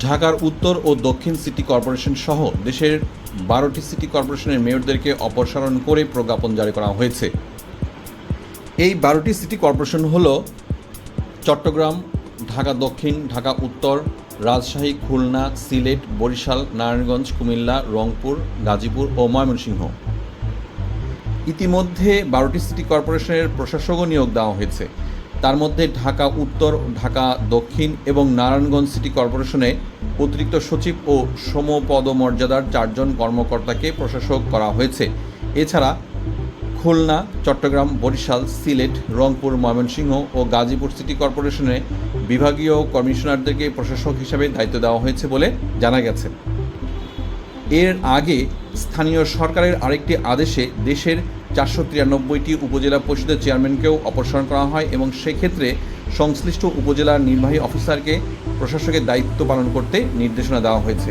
ঢাকার উত্তর ও দক্ষিণ সিটি কর্পোরেশন সহ দেশের বারোটি সিটি কর্পোরেশনের মেয়রদেরকে অপসারণ করে প্রজ্ঞাপন জারি করা হয়েছে। এই বারোটি সিটি কর্পোরেশন হল চট্টগ্রাম, ঢাকা দক্ষিণ, ঢাকা উত্তর, রাজশাহী, খুলনা, সিলেট, বরিশাল, নারায়ণগঞ্জ, কুমিল্লা, রংপুর, গাজীপুর ও ময়মনসিংহ। ইতিমধ্যে বারোটি সিটি কর্পোরেশনের প্রশাসকও নিয়োগ দেওয়া হয়েছে। তার মধ্যে ঢাকা উত্তর, ঢাকা দক্ষিণ এবং নারায়ণগঞ্জ সিটি কর্পোরেশনে অতিরিক্ত সচিব ও সমপদমর্যাদার চারজন কর্মকর্তাকে প্রশাসক করা হয়েছে। এছাড়া খুলনা, চট্টগ্রাম, বরিশাল, সিলেট, রংপুর, ময়মনসিংহ ও গাজীপুর সিটি কর্পোরেশনে বিভাগীয় কমিশনারদেরকে প্রশাসক হিসাবে দায়িত্ব দেওয়া হয়েছে বলে জানা গেছে। এর আগে স্থানীয় সরকারের আরেকটি আদেশে দেশের চারশো তিরানব্বইটি উপজেলা পরিষদের চেয়ারম্যানকেও অপসারণ করা হয় এবং সেক্ষেত্রে সংশ্লিষ্ট উপজেলার নির্বাহী অফিসারকে প্রশাসকের দায়িত্ব পালন করতে নির্দেশনা দেওয়া হয়েছে।